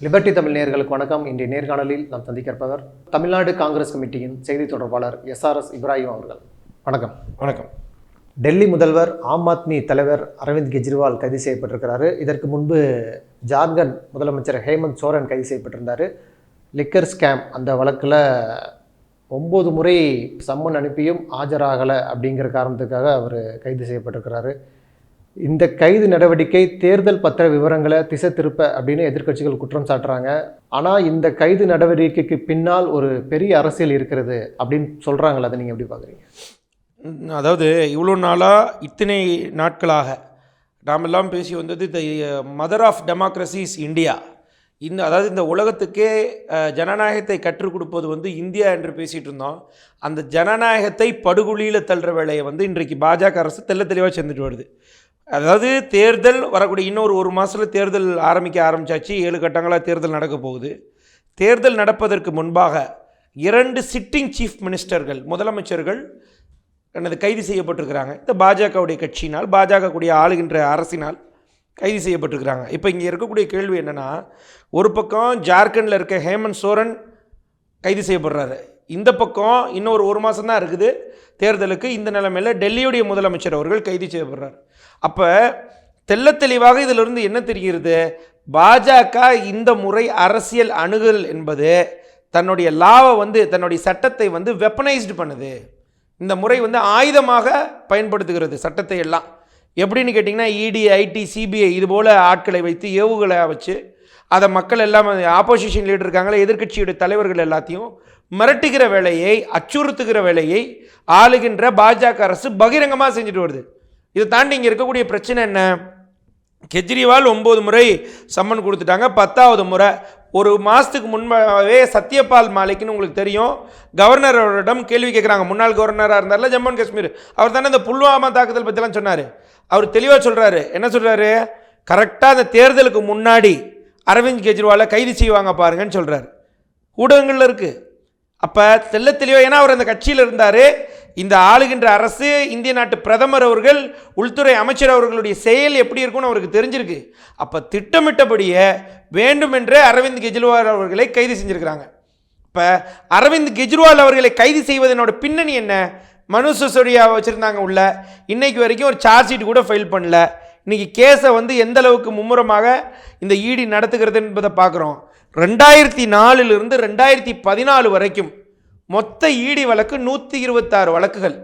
Liberty Tamil நேயர்களுக்கு வணக்கம். இன்றைய நேர்காணலில் நாம் சந்திக்கிறப்பவர் தமிழ்நாடு காங்கிரஸ் கமிட்டியின் செய்தி தொடர்பாளர் எஸ்ஆர்எஸ் இப்ராஹிம் அவர்கள். வணக்கம். வணக்கம். டெல்லி முதல்வர் ஆம் ஆத்மி தலைவர் அரவிந்த் கெஜ்ரிவால் கைது செய்யப்பட்டிருக்கிறாரு. இதற்கு முன்பு ஜார்க்கண்ட் முதலமைச்சர் ஹேமந்த் சோரன் கைது செய்யப்பட்டிருந்தார். லிக்கர் ஸ்கேம் அந்த வழக்கில் ஒம்பது முறை சம்மன் அனுப்பியும் ஆஜராகலை அப்படிங்கிற காரணத்துக்காக அவர் கைது செய்யப்பட்டிருக்கிறாரு. இந்த கைது நடவடிக்கை தேர்தல் பத்திர விவரங்களை திசை திருப்ப அப்படின்னு எதிர்க்கட்சிகள் குற்றம் சாட்டுறாங்க. ஆனால் இந்த கைது நடவடிக்கைக்கு பின்னால் ஒரு பெரிய அரசியல் இருக்கிறது அப்படின்னு சொல்கிறாங்களே அதை நீங்கள் எப்படி பார்க்குறீங்க அதாவது இவ்வளோ நாளாக இத்தனை நாட்களாக நாமெல்லாம் பேசி வந்தது the mother of democracies India. இந்த அதாவது இந்த உலகத்துக்கே ஜனநாயகத்தை கற்றுக் கொடுப்பது வந்து இந்தியா என்று பேசிகிட்டு இருந்தோம். அந்த ஜனநாயகத்தை படுகொலியில் தள்ளுற வேலையை வந்து இன்றைக்கு பாஜக அரசு தெல்ல தெளிவாக செஞ்சுட்டு வருது. அதாவது தேர்தல் வரக்கூடிய இன்னொரு ஒரு மாதத்தில் தேர்தல் ஆரம்பிக்க ஆரம்பிச்சாச்சு. ஏழு கட்டங்களாக தேர்தல் நடக்க போகுது. தேர்தல் நடப்பதற்கு முன்பாக இரண்டு சிட்டிங் சீஃப் மினிஸ்டர்கள் முதலமைச்சர்கள் எனது கைது செய்யப்பட்டிருக்கிறாங்க. இந்த பாஜகவுடைய கட்சியினால் பாஜக கூடிய ஆளுகின்ற அரசினால் கைது செய்யப்பட்டிருக்கிறாங்க. இப்போ இங்கே இருக்கக்கூடிய கேள்வி என்னென்னா ஒரு பக்கம் ஜார்க்கண்டில் இருக்க ஹேமந்த் சோரன் கைது செய்யப்படுறாரு. இந்த பக்கம் இன்னொரு ஒரு மாதம் தான் இருக்குது. தேர்தலுக்கு இந்த நிலைமையில் டெல்லியுடைய முதலமைச்சர் அவர்கள் கைது செய்யப்படுறார். அப்போ தெள்ளத் தெளிவாக இதிலிருந்து என்ன தெரிகிறது? பாஜக இந்த முறை அரசியல் அணுகல் என்பது தன்னுடைய லாவை வந்து தன்னுடைய சட்டத்தை வந்து வெப்பனைஸ்டு பண்ணுது. இந்த முறை வந்து ஆயுதமாக பயன்படுத்துகிறது சட்டத்தை எல்லாம். எப்படின்னு கேட்டிங்கன்னா இடி ஐடி சிபிஐ இது போல் ஆட்களை வைத்து ஏவுகளை வச்சு அதை மக்கள் எல்லாம் ஆப்போசிஷன் லீடர் இருக்காங்களே எதிர்க்கட்சியுடைய தலைவர்கள் எல்லாத்தையும் மிரட்டுகிற வேலையை அச்சுறுத்துகிற வேலையை ஆளுகின்ற பாஜக அரசு பகிரங்கமாக செஞ்சுட்டு வருது. இதை தாண்டி இங்கே இருக்கக்கூடிய பிரச்சனை என்ன? கெஜ்ரிவால் ஒம்பது முறை சம்மன் கொடுத்துட்டாங்க. பத்தாவது முறை. ஒரு மாதத்துக்கு முன்பாகவே சத்யபால் மாலிக்னு உங்களுக்கு தெரியும். கவர்னர் அவரிடம் கேள்வி கேட்குறாங்க முன்னாள் கவர்னராக இருந்தார்ல ஜம்மு அண்ட் காஷ்மீர். அவர் தானே இந்த புல்வாமா தாக்குதல் பற்றிலாம் சொன்னார். அவர் தெளிவாக சொல்கிறாரு என்ன சொல்கிறாரு கரெக்டாக அந்த தேர்தலுக்கு முன்னாடி அரவிந்த் கெஜ்ரிவாலை கைது செய்வாங்க பாருங்கன்னு சொல்கிறாரு ஊடகங்களில் இருக்குது அப்போ தெல்ல தெளிவாக ஏன்னா அவர் அந்த கட்சியில் இருந்தார். இந்த ஆளுகின்ற அரசு இந்திய நாட்டு பிரதமர் அவர்கள் உள்துறை அமைச்சர் அவர்களுடைய செயல் எப்படி இருக்கும்னு அவருக்கு தெரிஞ்சிருக்கு. அப்போ திட்டமிட்டபடியே வேண்டுமென்றே அரவிந்த் கெஜ்ரிவால் அவர்களை கைது செஞ்சுருக்கிறாங்க. இப்போ அரவிந்த் கெஜ்ரிவால் அவர்களை கைது செய்வதனோட பின்னணி என்ன? மனு சிசோடியா வச்சுருந்தாங்க உள்ள. இன்னைக்கு வரைக்கும் ஒரு சார்ஜ் ஷீட் கூட ஃபைல் பண்ணல. இன்றைக்கி கேஸை வந்து எந்த அளவுக்கு மும்முரமாக இந்த ஈடி நடத்துகிறது என்பதை பார்க்குறோம். ரெண்டாயிரத்தி நாலுலேருந்து ரெண்டாயிரத்தி பதினாலு வரைக்கும் மொத்த ஈடி வழக்கு நூற்றி இருபத்தாறு வழக்குகள்.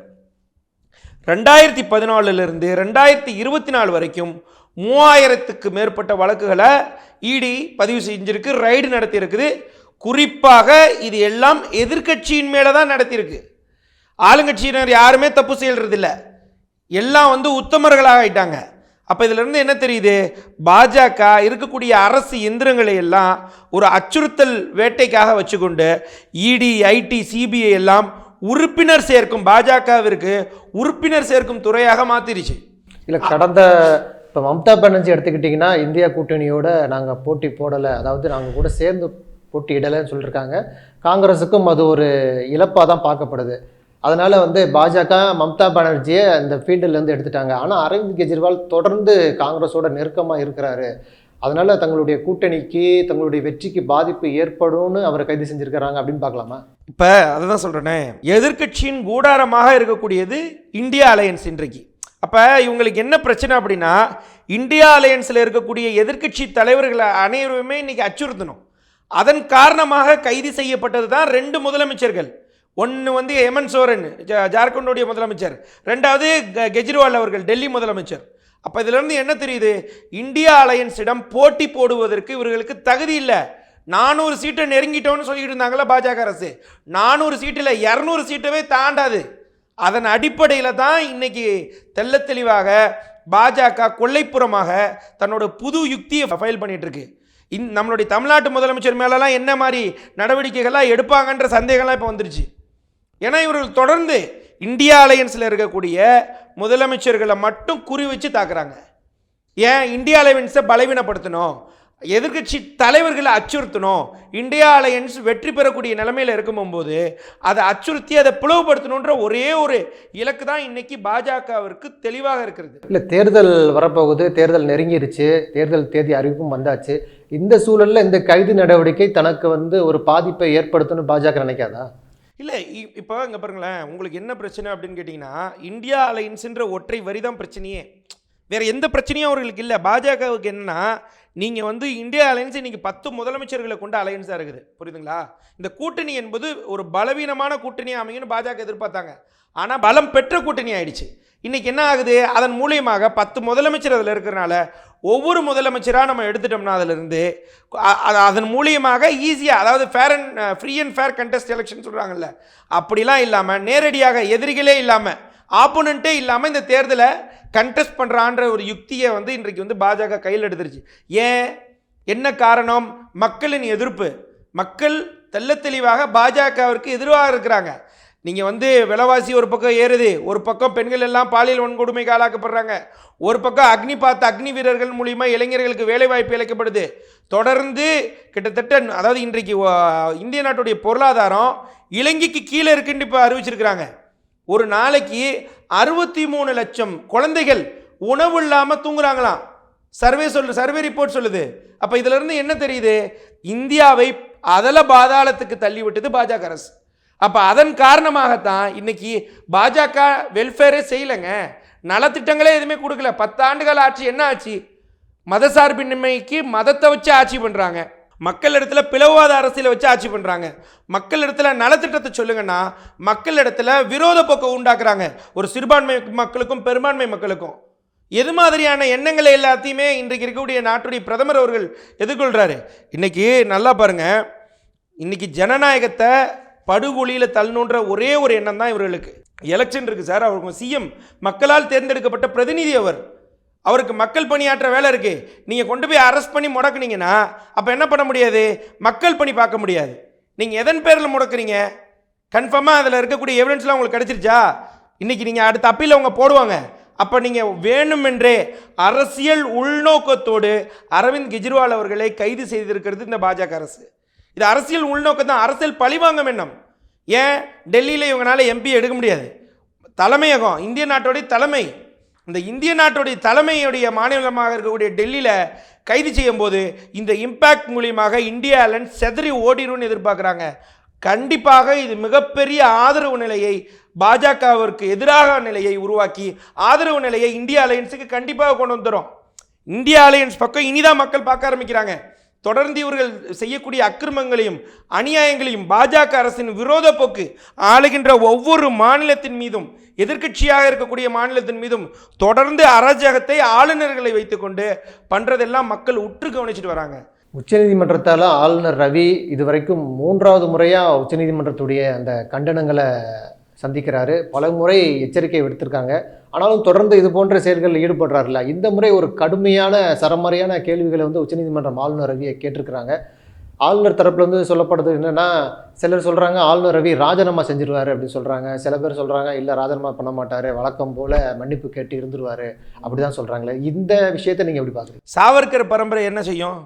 ரெண்டாயிரத்தி பதினாலிருந்து ரெண்டாயிரத்தி இருபத்தி நாலு வரைக்கும் மூவாயிரத்துக்கு மேற்பட்ட வழக்குகளை இடி பதிவு செஞ்சிருக்கு ரைடு நடத்தியிருக்குது. குறிப்பாக இது எல்லாம் எதிர்க்கட்சியின் மேலே தான் நடத்தியிருக்கு. ஆளுங்கட்சியினர் யாருமே தப்பு செய்யறதில்ல. எல்லாம் வந்து உத்தமர்களாக ஆயிட்டாங்க. அப்போ இதிலிருந்து என்ன தெரியுது? பாஜக இருக்கக்கூடிய அரசு எந்திரங்களை எல்லாம் ஒரு அச்சுறுத்தல் வேட்டைக்காக வச்சுக்கொண்டு இடி ஐடி சிபிஐ எல்லாம் உறுப்பினர் சேர்க்கும் பாஜகவிற்கு உறுப்பினர் சேர்க்கும் துறையாக மாத்திருச்சு. இல்லை கடந்த இப்போ மம்தா பானர்ஜி எடுத்துக்கிட்டிங்கன்னா இந்தியா கூட்டணியோட நாங்கள் போட்டி போடலை. அதாவது நாங்கள் கூட சேர்ந்து போட்டி இடலைன்னு சொல்லியிருக்காங்க காங்கிரஸுக்கும் அது ஒரு இழப்பாக தான் பார்க்கப்படுது. அதனால் வந்து பாஜக மம்தா பானர்ஜியை அந்த ஃபீல்டுலேருந்து எடுத்துட்டாங்க. ஆனால் அரவிந்த் கெஜ்ரிவால் தொடர்ந்து காங்கிரஸோட நெருக்கமாக இருக்கிறாரு. அதனால் தங்களுடைய கூட்டணிக்கு தங்களுடைய வெற்றிக்கு பாதிப்பு ஏற்படும்னு அவரை கைது செஞ்சுருக்கிறாங்க அப்படின்னு பார்க்கலாமா? இப்போ அதை தான் சொல்கிறேனே எதிர்க்கட்சியின் கூடாரமாக இருக்கக்கூடியது இந்தியா அலையன்ஸ் இன்றைக்கு. அப்போ இவங்களுக்கு என்ன பிரச்சனை அப்படின்னா இந்தியா அலையன்ஸில் இருக்கக்கூடிய எதிர்க்கட்சி தலைவர்களை அனைவருமே இன்றைக்கி அச்சுறுத்தணும். அதன் காரணமாக கைது செய்யப்பட்டது தான் ரெண்டு முதலமைச்சர்கள். ஒன்று வந்து ஹேமந்த் சோரன் ஜா- ஜார்க்கண்டுடைய முதலமைச்சர். ரெண்டாவது க- கெஜ்ரிவால் அவர்கள் டெல்லி முதலமைச்சர். அப்போ இதிலிருந்து என்ன தெரியுது? இந்தியா அலையன்ஸிடம் போட்டி போடுவதற்கு இவர்களுக்கு தகுதி இல்லை. நானூறு சீட்டை நெருங்கிட்டோம்னு சொல்லிட்டு இருந்தாங்களா பாஜக அரசு. நானூறு சீட்டில் இரநூறு சீட்டவே தாண்டாது. அதன் அடிப்படையில் தான் இன்னைக்கு தெல்ல தெளிவாக பாஜக கொள்ளைப்புறமாக தன்னோட புது யுக்தியை ஃபைல் பண்ணிகிட்ருக்கு இந் நம்மளுடைய தமிழ்நாட்டு முதலமைச்சர் மேலெல்லாம் என்ன மாதிரி நடவடிக்கைகள்லாம் எடுப்பாங்கன்ற சந்தேகம்லாம் இப்போ வந்துருச்சு. ஏன்னா இவர்கள் தொடர்ந்து இந்தியா அலையன்ஸில் இருக்கக்கூடிய முதலமைச்சர்களை மட்டும் குறி வச்சு தாக்குறாங்க. ஏன்? இந்தியா அலையன்ஸை பலவீனப்படுத்தணும். எதிர்க்கட்சி தலைவர்களை அச்சுறுத்தணும். இந்தியா அலையன்ஸ் வெற்றி பெறக்கூடிய நிலைமையில் இருக்கும்போது அதை அச்சுறுத்தி அதை பிளவுபடுத்தணுன்ற ஒரே ஒரு இலக்கு தான் இன்னைக்கு பாஜகவிற்கு தெளிவாக இருக்கிறது. இல்லை தேர்தல் வரப்போகுது தேர்தல் நெருங்கிருச்சு தேர்தல் தேதி அறிவிப்பும் வந்தாச்சு. இந்த சூழலில் இந்த கைது நடவடிக்கை தனக்கு வந்து ஒரு பாதிப்பை ஏற்படுத்தணும்னு பாஜக நினைக்காதா? இல்லை இப்போ இங்கே பாருங்களேன். உங்களுக்கு என்ன பிரச்சனை அப்படின்னு கேட்டிங்கன்னா இந்தியா அலைன்ஸுன்ற ஒற்றை வரி தான் பிரச்சனையே. வேறு எந்த பிரச்சனையும் அவர்களுக்கு இல்லை. பாஜகவுக்கு என்னன்னா நீங்கள் வந்து இந்தியா அலையன்ஸ் இன்றைக்கி பத்து முதலமைச்சர்களை கொண்ட அலையன்ஸாக இருக்குது. புரியுதுங்களா? இந்த கூட்டணி என்பது ஒரு பலவீனமான கூட்டணி அமையும்னு பாஜக எதிர்பார்த்தாங்க. ஆனால் பலம் பெற்ற கூட்டணி ஆயிடுச்சு. இன்றைக்கி என்ன ஆகுது? அதன் மூலியமாக பத்து முதலமைச்சர் அதில் இருக்கிறனால ஒவ்வொரு முதலமைச்சராக நம்ம எடுத்துட்டோம்னா அதிலிருந்து அதன் மூலியமாக ஈஸியாக அதாவது fair and free and fair contest election சொல்கிறாங்கல்ல அப்படிலாம் இல்லாமல் நேரடியாக எதிரிகளே இல்லாமல் ஆப்போனண்ட்டே இல்லாமல் இந்த தேர்தலை கண்டெஸ்ட் பண்ணுறான்ற ஒரு யுக்தியை வந்து இன்றைக்கு வந்து பாஜக கையில் எடுத்துருச்சு. ஏன்? என்ன காரணம்? மக்களின் எதிர்ப்பு. மக்கள் தெள்ளத் தெளிவாக பாஜகவிற்கு எதிராக இருக்கிறாங்க. நீங்கள் வந்து விலைவாசி ஒரு பக்கம் ஏறுது ஒரு பக்கம் பெண்கள் எல்லாம் பாலியல் வன்கொடுமைக்கு ஆளாக்கப்படுறாங்க. ஒரு பக்கம் அக்னி பார்த்த அக்னி வீரர்கள் மூலிமா இளைஞர்களுக்கு வேலைவாய்ப்பு இழைக்கப்படுது. தொடர்ந்து கிட்டத்தட்ட அதாவது இன்றைக்கு இந்திய நாட்டுடைய பொருளாதாரம் இலங்கைக்கு கீழே இருக்குன்னு இப்போ அறிவிச்சிருக்கிறாங்க. ஒரு நாளைக்கு அறுபத்தி மூணு லட்சம் குழந்தைகள் உணவு இல்லாமல் தூங்குறாங்களாம். சர்வே சொல்லு சர்வே ரிப்போர்ட் சொல்லுது. அப்போ இதிலிருந்து என்ன தெரியுது? இந்தியாவை அதல பாதாளத்துக்கு தள்ளி விட்டது பாஜக அரசு. அப்போ அதன் காரணமாகத்தான் இன்னைக்கு பாஜக வெல்ஃபேரே செய்யலைங்க. நலத்திட்டங்களே எதுவுமே கொடுக்கல. பத்தாண்டுகள் ஆட்சி என்ன ஆச்சு? மதசார்பின்மைக்கு மதத்தை வச்சு ஆட்சி பண்ணுறாங்க மக்கள் இடத்துல பிளவாத அரசியலை வச்சு ஆட்சி பண்ணுறாங்க மக்கள் இடத்துல நலத்திட்டத்தை சொல்லுங்கன்னா மக்கள் இடத்துல விரோத போக்கை உண்டாக்குறாங்க. ஒரு சிறுபான்மை மக்களுக்கும் பெரும்பான்மை மக்களுக்கும். எது மாதிரியான எண்ணங்களை எல்லாத்தையுமே இன்றைக்கு இருக்கக்கூடிய நாட்டுடைய பிரதமர் அவர்கள் எதிர்கொள்கிறாரு இன்றைக்கி நல்லா பாருங்க. இன்றைக்கி ஜனநாயகத்தை படுகொலியில் தள்ளணுன்ற ஒரே ஒரு எண்ணம் தான் இவர்களுக்கு. எலெக்ஷன் இருக்குது சார் அவருக்கு சிஎம் மக்களால் தேர்ந்தெடுக்கப்பட்ட பிரதிநிதி அவர். அவருக்கு மக்கள் பணியாற்ற வேலை இருக்குது நீங்கள் கொண்டு போய் அரெஸ்ட் பண்ணி முடக்குனீங்கன்னா அப்போ என்ன பண்ண முடியாது? மக்கள் பணி பார்க்க முடியாது. நீங்கள் எதன் பேரில் முடக்குறீங்க? கன்ஃபார்மாக அதில் இருக்கக்கூடிய எவிடன்ஸ்லாம் உங்களுக்கு கிடச்சிருச்சா? இன்றைக்கி நீங்கள் அடுத்த அப்பீல் அவங்க போடுவாங்க. அப்போ நீங்கள் வேணுமென்றே அரசியல் உள்நோக்கத்தோடு அரவிந்த் கெஜ்ரிவால் அவர்களை கைது செய்திருக்கிறது இந்த பாஜக அரசு. இது அரசியல் உள்நோக்கம் தான். அரசியல் பழிவாங்க எண்ணம். ஏன்? டெல்லியில் இவங்களால எம்பி எடுக்க முடியாது. தலைமையகம் இந்திய நாட்டோடைய தலைமை. இந்த இந்திய நாட்டுடைய தலைமையுடைய மாநிலமாக இருக்கக்கூடிய டெல்லியில் கைது செய்யும் போது இந்த இம்பேக்ட் மூலியமாக இந்தியா அலைன்ஸ் செதறி ஓடிடும்னு எதிர்பார்க்குறாங்க. கண்டிப்பாக இது மிகப்பெரிய ஆதரவு நிலையை பாஜகவிற்கு எதிராக நிலையை உருவாக்கி ஆதரவு நிலையை இந்தியா அலையன்ஸுக்கு கண்டிப்பாக கொண்டு வந்துடும் இந்தியா அலையன்ஸ் பக்கம் இனிதான் மக்கள் பார்க்க ஆரம்பிக்கிறாங்க. தொடர்ந்து இவர்கள் செய்யக்கூடிய அக்கிரமங்களையும் அநியாயங்களையும் பாஜக அரசின் விரோத போக்கு ஆளுகின்ற ஒவ்வொரு மாநிலத்தின் மீதும் எதிர்க்கட்சியாக இருக்கக்கூடிய மாநிலத்தின் மீதும் தொடர்ந்து அராஜகத்தை ஆளுநர்களை வைத்துக்கொண்டு பண்ணுறதெல்லாம் மக்கள் உற்று கவனிச்சுட்டு வராங்க. உச்சநீதிமன்றத்தால் ஆளுநர் ரவி இதுவரைக்கும் மூன்றாவது முறையாக உச்சநீதிமன்றத்துடைய அந்த கண்டனங்களை சந்திக்கிறாரு. பல முறை எச்சரிக்கை விடுத்திருக்காங்க. ஆனாலும் தொடர்ந்து இது போன்ற செயல்களில் ஈடுபடுறாருல இந்த முறை ஒரு கடுமையான சரமாரியான கேள்விகளை வந்து உச்சநீதிமன்றம் ஆளுநர் ரவியை கேட்டிருக்கிறாங்க. ஆளுநர் தரப்புல வந்து சொல்லப்படுறது என்னென்னா சிலர் சொல்கிறாங்க ஆளுநர் ரவி ராஜினாமா செஞ்சிருவார் அப்படின்னு சொல்கிறாங்க சில பேர் சொல்கிறாங்க இல்லை ராஜினாமா பண்ண மாட்டார். வழக்கம் போல் மன்னிப்பு கேட்டு இருந்துருவாரு அப்படிதான் சொல்கிறாங்களே இந்த விஷயத்தை நீங்கள் எப்படி பார்க்குறீங்க? சாவர்கர் பரம்பரை என்ன செய்யும்?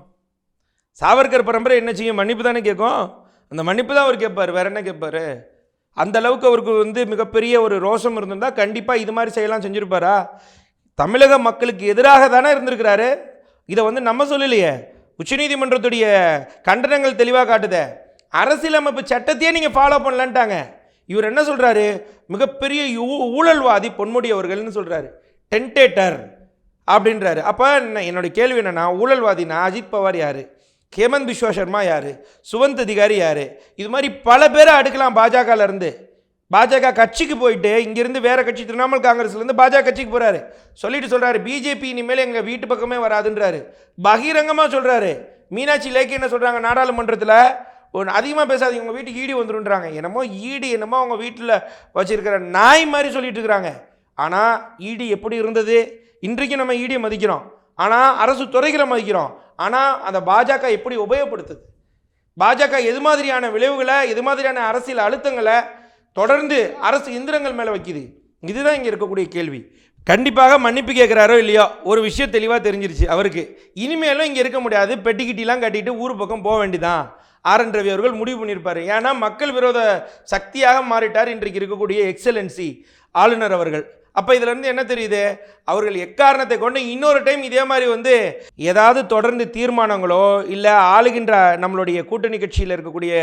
சாவர்கர் பரம்பரை என்ன செய்யும்? மன்னிப்பு தானே கேட்கும்? அந்த மன்னிப்பு தான் அவர் கேட்பார். வேற என்ன கேட்பாரு? அந்த அளவுக்கு அவருக்கு வந்து மிகப்பெரிய ஒரு ரோஷம் இருந்திருந்தா கண்டிப்பாக இது மாதிரி செய்யலாம் செஞ்சுருப்பாரா? தமிழக மக்களுக்கு எதிராக தானே இருந்திருக்கிறாரு. இதை வந்து நம்ம சொல்லலையே. உச்சநீதிமன்றத்துடைய கண்டனங்கள் தெளிவாக காட்டுதே. அரசியலமைப்பு சட்டத்தையே நீங்கள் ஃபாலோ பண்ணலன்ட்டாங்க. இவர் என்ன சொல்கிறாரு மிகப்பெரிய ஊ- ஊழல்வாதி பொன்முடி அவர்கள்னு சொல்கிறாரு டென்டேட்டர் அப்படின்றாரு. அப்போ என்னோட கேள்வி என்னென்னா ஊழல்வாதினா அஜித் பவார் யார்? ஹேமந்த் பிஸ்வா சர்மா யார்? சுவந்த் அதிகாரி யார்? இது மாதிரி பல பேரை அடுக்கலாம் பாஜகலேருந்து பாஜக கட்சிக்கு போயிட்டு இங்கேருந்து வேற கட்சி திரிணாமுல் காங்கிரஸ்லேருந்து பாஜக கட்சிக்கு போகிறாரு சொல்லிட்டு சொல்கிறாரு பிஜேபி இனிமேல் எங்கள் வீட்டு பக்கமே வராதுன்றாரு. பகிரங்கமாக சொல்கிறாரு மீனாட்சி லேக்கி என்ன சொல்கிறாங்க நாடாளுமன்றத்தில்? ஒன்று அதிகமாக பேசாதீங்க உங்கள் வீட்டுக்கு ஈடி வந்துருன்றாங்க. என்னமோ ஈடி என்னமோ அவங்க வீட்டில் வச்சுருக்கிற நாய் மாதிரி சொல்லிட்டு இருக்கிறாங்க ஆனால் ஈடி எப்படி இருந்தது? இன்றைக்கு நம்ம ஈடியை மதிக்கிறோம். ஆனால் அரசு துறைகளை மதிக்கிறோம். ஆனால் அந்த பாஜக எப்படி உபயோகப்படுத்துது? பாஜக எது மாதிரியான விளைவுகளை எது மாதிரியான அரசியல் அழுத்தங்களை தொடர்ந்து அரசு இந்திரங்கள் மேலே வைக்குது? இதுதான் இங்கே இருக்கக்கூடிய கேள்வி. கண்டிப்பாக மன்னிப்பு கேட்குறாரோ இல்லையோ ஒரு விஷயம் தெளிவாக தெரிஞ்சிருச்சு அவருக்கு. இனிமேலும் இங்கே இருக்க முடியாது. பெட்டிக்கிட்டிலாம் கட்டிட்டு ஊர் பக்கம் போக வேண்டிதான். ஆர். என். ரவி அவர்கள் முடிவு பண்ணியிருப்பார். ஏன்னா மக்கள் விரோத சக்தியாக மாறிட்டார் இன்றைக்கு இருக்கக்கூடிய எக்ஸலன்சி ஆளுநர் அவர்கள். அப்போ இதிலேருந்து என்ன தெரியுது? அவர்கள் எக்காரணத்தை கொண்டு இன்னொரு டைம் இதே மாதிரி வந்து ஏதாவது தொடர்ந்து தீர்மானங்களோ இல்லை ஆளுகின்ற நம்மளுடைய கூட்டணி கட்சியில் இருக்கக்கூடிய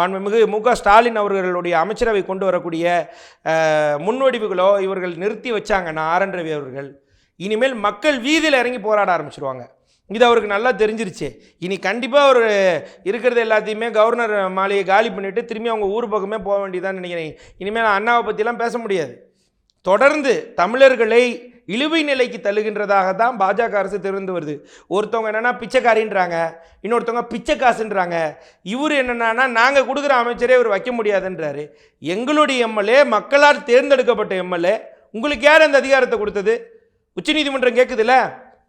மாண்புமிகு மு க ஸ்டாலின் அவர்களுடைய அமைச்சரவை கொண்டு வரக்கூடிய முன்வடிவுகளோ இவர்கள் நிறுத்தி வச்சாங்கன்னா ஆர் என் ரவி அவர்கள் இனிமேல் மக்கள் வீதியில் இறங்கி போராட ஆரம்பிச்சிருவாங்க. இது அவருக்கு நல்லா தெரிஞ்சிருச்சு. இனி கண்டிப்பாக அவர் இருக்கிறது எல்லாத்தையுமே கவர்னர் மாலையை காலி பண்ணிவிட்டு திரும்பி அவங்க ஊர் பக்கமே போக வேண்டியதான்னு நினைக்கிறேன். இனிமேல் அண்ணாவை பற்றிலாம் பேச முடியாது. தொடர்ந்து தமிழர்களை இழுவை நிலைக்கு தள்ளுகின்றதாக தான் பாஜக அரசு திறந்து வருது. ஒருத்தவங்க என்னென்னா பிச்சைக்காரின்றாங்க இன்னொருத்தவங்க பிச்சை காசுன்றாங்க இவர் என்னென்னா நாங்கள் கொடுக்குற அமைச்சரே இவர் வைக்க முடியாதுன்றாரு. எங்களுடைய எம்எல்ஏ மக்களால் தேர்ந்தெடுக்கப்பட்ட எம்எல்ஏ உங்களுக்கு யார் அந்த அதிகாரத்தை கொடுத்தது? உச்சநீதிமன்றம் கேட்குதுல்ல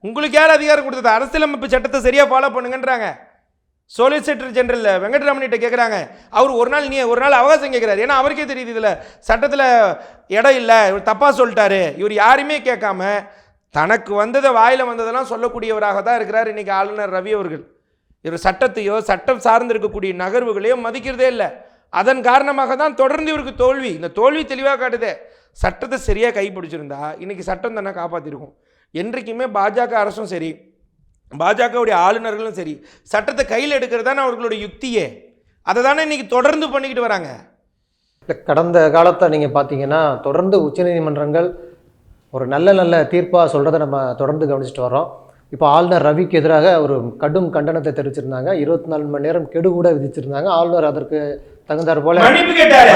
உங்களுக்கு யார் அதிகாரம் கொடுத்தது? அரசியலமைப்பு சட்டத்தை சரியாக ஃபாலோ பண்ணுங்கன்றாங்க. சொலிசிட்டர் ஜெனரல் வெங்கட்ராமன்கிட்ட கேட்குறாங்க அவர் ஒரு நாள் நீ ஒரு நாள் அவகாசம் கேட்குறாரு ஏன்னா அவருக்கே தெரியுது இதில் சட்டத்தில் இடம் இல்லை இவர் தப்பாக சொல்லிட்டாரு. இவர் யாருமே கேட்காம தனக்கு வந்ததை வாயில் வந்ததெல்லாம் சொல்லக்கூடியவராக தான் இருக்கிறார் இன்றைக்கி ஆளுநர் ரவி அவர்கள். இவர் சட்டத்தையோ சட்டம் சார்ந்து இருக்கக்கூடிய நகர்வுகளையோ மதிக்கிறதே இல்லை. அதன் காரணமாக தான் தொடர்ந்து இவருக்கு தோல்வி. இந்த தோல்வி தெளிவாக காட்டுதே. சட்டத்தை சரியாக கைப்பிடிச்சிருந்தா இன்றைக்கி சட்டம் தானே காப்பாற்றிருக்கும் என்றைக்குமே பாஜக அரசும் சரி பாஜகவுடைய ஆளுநர்களும் சரி சட்டத்தை கையில் எடுக்கிறது தானே அவர்களுடைய யுக்தியே. அதை தானே இன்னைக்கு தொடர்ந்து பண்ணிக்கிட்டு வராங்க. இல்லை கடந்த காலத்தை நீங்கள் பார்த்தீங்கன்னா தொடர்ந்து உச்சநீதிமன்றங்கள் ஒரு நல்ல நல்ல தீர்ப்பாக சொல்கிறத நம்ம தொடர்ந்து கவனிச்சுட்டு வரோம் இப்போ ஆளுநர் ரவிக்கு எதிராக ஒரு கடும் கண்டனத்தை தெரிவிச்சிருந்தாங்க. இருபத்தி நாலு மணி நேரம் கெடு கூட விதிச்சிருந்தாங்க. ஆளுநர் அதற்கு தகுந்தாற் போல மன்னிப்பு கேட்டாரு.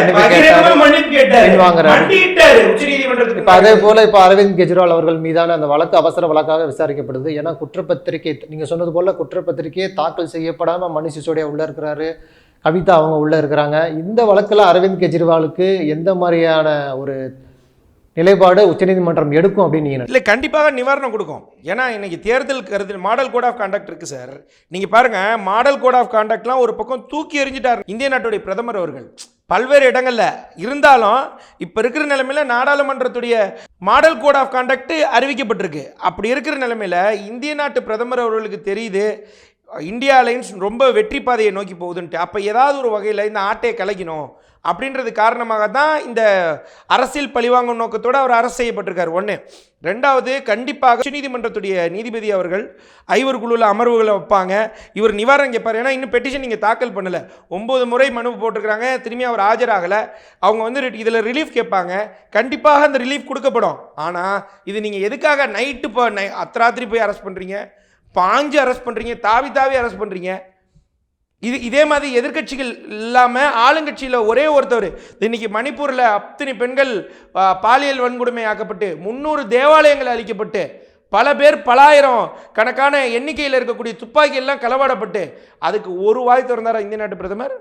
இப்போ அதே போல் இப்போ அரவிந்த் கெஜ்ரிவால் அவர்கள் மீதான அந்த வழக்கு அவசர வழக்காக விசாரிக்கப்படுது. ஏன்னா குற்றப்பத்திரிகை நீங்கள் சொன்னது போல் குற்றப்பத்திரிகையே தாக்கல் செய்யப்படாமல் மணி சிசோடியா உள்ளே இருக்கிறாரு. கவிதா அவங்க உள்ளே இருக்கிறாங்க. இந்த வழக்கில் அரவிந்த் கெஜ்ரிவாலுக்கு எந்த மாதிரியான ஒரு நிலைப்பாடு உச்சநீதிமன்றம் எடுக்கும் அப்படின்னு இல்லை கண்டிப்பாக நிவாரணம் கொடுக்கும். ஏன்னா இன்னைக்கு தேர்தல் கருத்து மாடல் கோட் ஆஃப் கான்டாக்ட் இருக்கு சார் நீங்கள் பாருங்க மாடல் கோட் ஆஃப் கான்டாக்ட்லாம் ஒரு பக்கம் தூக்கி எறிஞ்சிட்டார். இந்திய நாட்டுடைய பிரதமர் அவர்கள். பல்வேறு இடங்களில். இருந்தாலும் இப்போ இருக்கிற நிலைமையில் நாடாளுமன்றத்துடைய மாடல் கோட் ஆஃப் கான்டாக்ட் அறிவிக்கப்பட்டிருக்கு. அப்படி இருக்கிற நிலைமையில் இந்திய நாட்டு பிரதமர் அவர்களுக்கு தெரியுது இந்தியா அலைன்ஸ் ரொம்ப வெற்றி பாதையை நோக்கி போகுதுன்ட்டு. அப்போ ஏதாவது ஒரு வகையில் இந்த ஆட்டையை கலைக்கணும் அப்படின்றது காரணமாக தான் இந்த அரசியல் பழிவாங்கும் நோக்கத்தோடு அவர் அரசு செய்யப்பட்டிருக்கார். ஒன்று ரெண்டாவது கண்டிப்பாக உச்சநீதிமன்றத்துடைய நீதிபதி அவர்கள் ஐவர் குழுவில் அமர்வுகளை வைப்பாங்க. இவர் நிவாரணம் கேட்பார் ஏன்னா இன்னும் பெட்டிஷன் நீங்கள் தாக்கல் பண்ணலை. ஒம்பது முறை மனு போட்டிருக்கிறாங்க. திரும்பி அவர் ஆஜராகலை. அவங்க வந்து இதில் ரிலீஃப் கேட்பாங்க. கண்டிப்பாக அந்த ரிலீஃப் கொடுக்கப்படும். ஆனால் இது நீங்கள் எதுக்காக நைட்டு இப்போ நை அர்த்தராத்திரி போய் அரெஸ்ட் பண்ணுறீங்க பாஞ்சு அரெஸ்ட் பண்ணுறீங்க தாவி தாவி அரெஸ்ட் பண்ணுறீங்க இது இதே மாதிரி எதிர்க்கட்சிகள் இல்லாமல் ஆளுங்கட்சியில் ஒரே ஒருத்தவர். இன்னைக்கு மணிப்பூரில் அத்தனை பெண்கள் பாலியல் வன்கொடுமை ஆக்கப்பட்டு முந்நூறு தேவாலயங்கள் அழிக்கப்பட்டு பல பேர் பலாயிரம் கணக்கான எண்ணிக்கையில் இருக்கக்கூடிய துப்பாக்கியெல்லாம் களவாடப்பட்டு அதுக்கு ஒரு வாய் திறந்தாரா இந்திய நாட்டு பிரதமர்?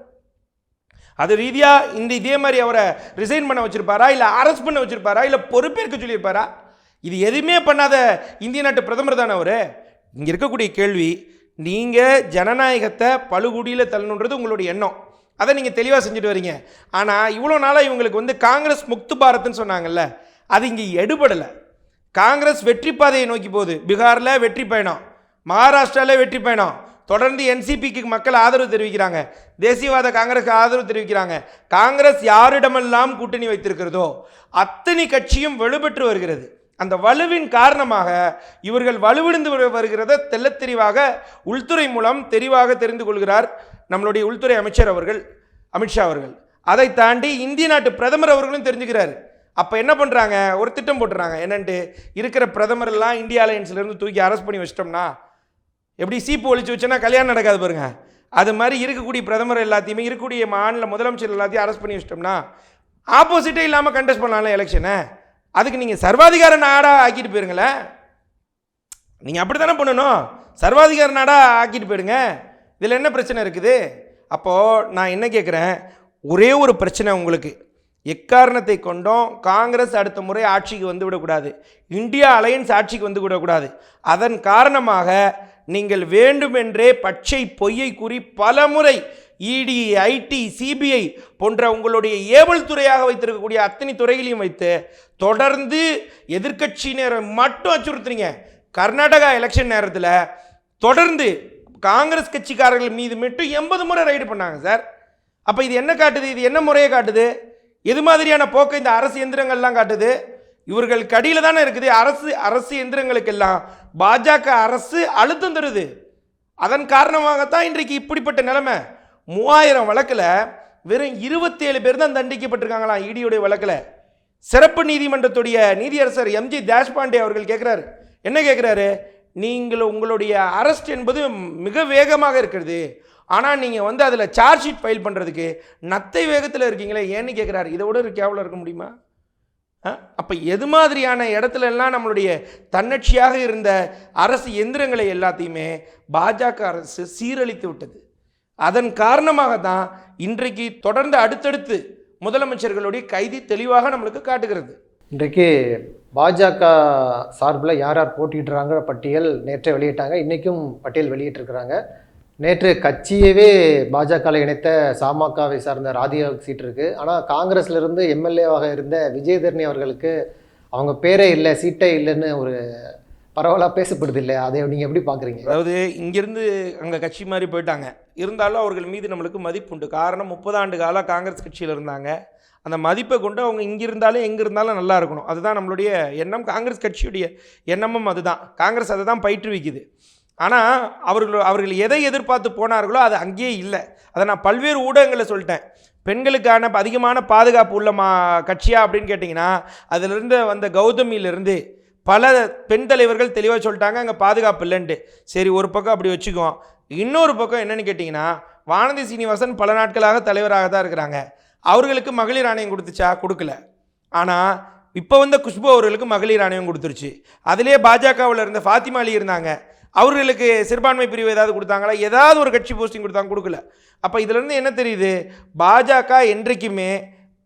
அது ரீதியாக இந்த இதே மாதிரி அவரை ரிசைன் பண்ண வச்சுருப்பாரா? இல்லை அரெஸ்ட் பண்ண வச்சுருப்பாரா? இல்லை பொறுப்பேற்க சொல்லியிருப்பாரா? இது எதுவுமே பண்ணாத இந்திய நாட்டு பிரதமர் தானே அவர்? இங்கே இருக்கக்கூடிய கேள்வி நீங்கள் ஜனநாயகத்தை பழுகுடியில் தள்ளணுன்றது உங்களுடைய எண்ணம். அதை நீங்கள் தெளிவாக செஞ்சுட்டு வரீங்க. ஆனால் இவ்வளோ நாளாக இவங்களுக்கு வந்து காங்கிரஸ் முக்து பாரத்னு சொன்னாங்கல்ல அது இங்கே எடுபடலை. காங்கிரஸ் வெற்றி பாதையை நோக்கி போகுது. பீகாரில் வெற்றி பயணம் மகாராஷ்டிராவில் வெற்றி பயணம். தொடர்ந்து என்சிபிக்கு மக்கள் ஆதரவு தெரிவிக்கிறாங்க. தேசியவாத காங்கிரஸுக்கு ஆதரவு தெரிவிக்கிறாங்க. காங்கிரஸ் யாரிடமெல்லாம் கூட்டணி வைத்திருக்கிறதோ அத்தனை கட்சியும் வலுப்பெற்று வருகிறது. அந்த வலுவின் காரணமாக இவர்கள் வலுவிழந்து வருகிறத தெள்ளத் உள்துறை மூலம் தெளிவாக தெரிந்து கொள்கிறார் நம்மளுடைய உள்துறை அமைச்சர் அவர்கள் அமித்ஷா அவர்கள். அதை தாண்டி இந்திய நாட்டு பிரதமர் அவர்களும் தெரிஞ்சுக்கிறார். அப்போ என்ன பண்ணுறாங்க ஒரு திட்டம் போட்டுறாங்க. என்னன்ட்டு? இருக்கிற பிரதமர் எல்லாம் இந்தியா அலையன்ஸ்லேருந்து தூக்கி அரெஸ்ட் பண்ணி வச்சிட்டோம்னா எப்படி சீப்பு ஒழிச்சு வச்சோன்னா கல்யாணம் நடக்காது பாருங்க. அது மாதிரி இருக்கக்கூடிய பிரதமர் எல்லாத்தையுமே இருக்கக்கூடிய மாநில முதலமைச்சர் எல்லாத்தையும் அரெஸ்ட் பண்ணி வச்சிட்டோம்னா ஆப்போசிட்டே இல்லாமல் கண்டெஸ்ட் பண்ணலாம்ல எலெக்ஷனை அதுக்கு நீங்கள் சர்வாதிகார நாடாக ஆக்கிட்டு போயிருங்களேன் நீங்கள் அப்படி தானே பண்ணணும்? சர்வாதிகார நாடாக ஆக்கிட்டு போயிடுங்க. இதில் என்ன பிரச்சனை இருக்குது? அப்போது நான் என்ன கேட்குறேன் ஒரே ஒரு பிரச்சனை உங்களுக்கு. எக்காரணத்தை கொண்டும் காங்கிரஸ் அடுத்த முறை ஆட்சிக்கு வந்து விடக்கூடாது. இந்தியா அலையன்ஸ் ஆட்சிக்கு வந்து விடக்கூடாது. அதன் காரணமாக நீங்கள் வேண்டுமென்றே பச்சை பொய்யை கூறி பலமுறை இடி ஐடி சிபிஐ போன்ற உங்களுடைய ஏவல் துறையாக வைத்திருக்கக்கூடிய அத்தனை துறைகளையும் வைத்து தொடர்ந்து எதிர்கட்சியினரை மட்டும் அச்சுறுத்துறீங்க. கர்நாடகா எலெக்ஷன் நேரத்தில் தொடர்ந்து காங்கிரஸ் கட்சிக்காரர்கள் மீது மட்டும் எண்பது முறை ரைடு பண்ணாங்க சார். அப்போ இது என்ன காட்டுது? இது என்ன முறையை காட்டுது? எது மாதிரியான போக்கை இந்த அரசு எந்திரங்கள்லாம் காட்டுது? இவர்கள் கடியில் தானே இருக்குது. அரசு அரசு எந்திரங்களுக்கெல்லாம் பாஜக அரசு அழுத்தம் தருது. அதன் காரணமாகத்தான் இன்றைக்கு இப்படிப்பட்ட நிலைமை. மூவாயிரம் வழக்கில் வெறும் இருபத்தேழு பேர் தான் தண்டிக்கப்பட்டிருக்காங்களாம் இடியுடைய வழக்கில். சிறப்பு நீதிமன்றத்துடைய நீதியரசர் எம்ஜி தேஷ்பாண்டே அவர்கள் கேட்குறாரு என்ன கேட்குறாரு நீங்கள் உங்களுடைய அரெஸ்ட் என்பது மிக வேகமாக இருக்கிறது. ஆனால் நீங்கள் வந்து அதில் சார்ஜ் ஷீட் ஃபைல் பண்ணுறதுக்கு நத்தை வேகத்தில் இருக்கீங்களே ஏன்னு கேட்குறாரு இதை விட ஒரு கேவலம் இருக்க முடியுமா? அப்போ எது மாதிரியான இடத்துல எல்லாம் நம்மளுடைய தன்னட்சியாக இருந்த அரசு எந்திரங்களை எல்லாத்தையுமே பாஜக அரசு சீரழித்து விட்டது. அதன் காரணமாக தான் இன்றைக்கு தொடர்ந்து அடுத்தடுத்து முதலமைச்சர்களுடைய கைதி தெளிவாக நம்மளுக்கு காட்டுகிறது. இன்றைக்கு பாஜக சார்பில் யார் யார் போட்டியிடுறாங்கிற பட்டியல் நேற்றே வெளியிட்டாங்க. இன்றைக்கும் பட்டியல் வெளியிட்டிருக்கிறாங்க. நேற்று கட்சியவே பாஜகவில் இணைத்த சாமகவை சார்ந்த ராதிகாவுக்கு சீட் இருக்குது ஆனால் காங்கிரஸ்லேருந்து எம்எல்ஏவாக இருந்த விஜயதர்ணி அவர்களுக்கு அவங்க பேரே இல்லை சீட்டே இல்லைன்னு ஒரு பரவலாக பேசப்படுது இல்லை அதை நீங்கள் எப்படி பார்க்குறீங்க அதாவது இங்கேருந்து அங்கே கட்சி மாதிரி போயிட்டாங்க. இருந்தாலும் அவர்கள் மீது நம்மளுக்கு மதிப்பு உண்டு காரணம் முப்பது ஆண்டு காலம் காங்கிரஸ் கட்சியில் இருந்தாங்க. அந்த மதிப்பை கொண்டு அவங்க இங்கே இருந்தாலும் எங்கே இருந்தாலும் நல்லா இருக்கணும். அதுதான் நம்மளுடைய எண்ணம். காங்கிரஸ் கட்சியுடைய எண்ணமும் அதுதான். காங்கிரஸ் அதை தான் பயிற்றுவிக்குது. ஆனால் அவர்கள் அவர்கள் எதை எதிர்பார்த்து போனார்களோ அது அங்கேயே இல்லை. அதை நான் பல்வேறு ஊடகங்களில் சொல்லிட்டேன். பெண்களுக்கான அதிகமான பாதுகாப்பு உள்ள மா கட்சியா அப்படின்னு கேட்டிங்கன்னா அதிலிருந்து வந்த கௌதமியிலிருந்து பல பெண் தலைவர்கள் தெளிவாக சொல்லிட்டாங்க அங்கே பாதுகாப்பு இல்லைன்ட்டு. சரி ஒரு பக்கம் அப்படி வச்சுக்குவோம். இன்னொரு பக்கம் என்னன்னு கேட்டிங்கன்னா வானதி சீனிவாசன் பல நாட்களாக தலைவராக தான் இருக்கிறாங்க. அவர்களுக்கு மகளிர் ஆணையம் கொடுத்துச்சா? கொடுக்கல. ஆனால் இப்போ வந்த குஷ்பு அவர்களுக்கு மகளிர் ஆணையம் கொடுத்துருச்சு. அதிலே பாஜகவில் இருந்த ஃபாத்திமா அலி இருந்தாங்க. அவர்களுக்கு சிறுபான்மை பிரிவு ஏதாவது கொடுத்தாங்களா? ஏதாவது ஒரு கட்சி போஸ்டிங் கொடுத்தாங்க கொடுக்கல. அப்போ இதிலேருந்து என்ன தெரியுது? பாஜக என்றைக்குமே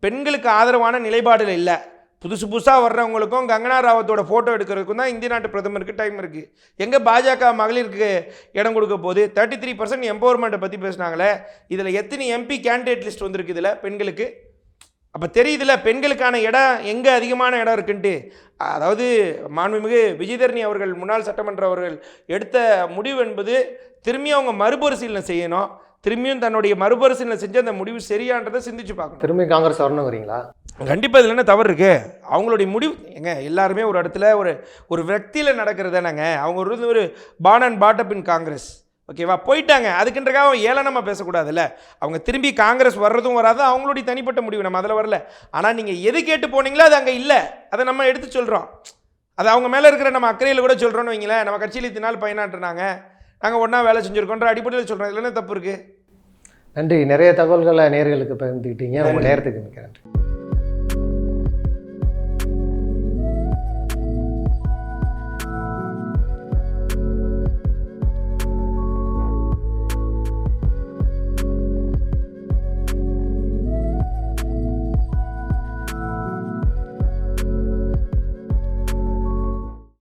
பெண்களுக்கு ஆதரவான நிலைப்பாடுகள் இல்லை. புதுசு புதுசாக வர்றவங்களுக்கும் கங்கனா ராவத்தோட ஃபோட்டோ எடுக்கிறதுக்கும் தான் இந்திய நாட்டு பிரதமருக்கு டைம் இருக்குது எங்கே பாஜக மகளிருக்கு இடம் கொடுக்க போது தேர்ட்டி த்ரீ பர்சன்ட் எம்பவர்மெண்ட்டை பற்றி பேசுனாங்களே. இதில் எத்தனை எம்பி கேண்டிடேட் லிஸ்ட் வந்திருக்கு இதில்? பெண்களுக்கு. அப்போ தெரியுதுல பெண்களுக்கான இடம் எங்கே அதிகமான இடம் இருக்குன்ட்டு. அதாவது மாண்புமிகு விஜயதரணி அவர்கள் முன்னாள் சட்டமன்ற அவர்கள் எடுத்த முடிவு என்பது திரும்பி அவங்க மறுபரிசீலனை செய்யணும். திரும்பியும் தன்னுடைய மறுபரிசீலனை செஞ்சு அந்த முடிவு சரியான்றதை சிந்திச்சு பார்க்கணும். திரும்பி காங்கிரஸ் வரணுங்கிறீங்களா? கண்டிப்பாக இதில் என்ன தவறு இருக்கு? அவங்களுடைய முடிவு ஏங்க எல்லாருமே ஒரு இடத்துல ஒரு ஒரு விரக்தியில் நடக்கிறது தானேங்க. அவங்க ஒரு ஒரு பான் அண்ட் பாட்டப் இன் காங்கிரஸ். ஓகேவா போயிட்டாங்க. அதுக்குன்றக்காக ஏளனமாக பேசக்கூடாதுல்ல? அவங்க திரும்பி காங்கிரஸ் வர்றதும் வராது அவங்களுடைய தனிப்பட்ட முடிவு நம்ம அதில் வரல. ஆனால் நீங்கள் எது கேட்டு போனீங்களோ அது அங்கே இல்லை. அதை நம்ம எடுத்து சொல்கிறோம் அது அவங்க மேலே இருக்கிற நம்ம அக்கறையில் கூட சொல்கிறோன்னு வைங்களேன். நம்ம கட்சியில் இத்தனை நாள் பயனாட்டுனாங்க நாங்கள் ஒன்றா வேலை செஞ்சுருக்கோன்ற அடிப்படையில் சொல்கிறோம் இதில் என்ன தப்பு இருக்குது நன்றி. நிறைய தகவல்களை நேர்களுக்கு பகிர்ந்துக்கிட்டீங்க. உங்கள் நேரத்துக்கு மிக்க நன்றி.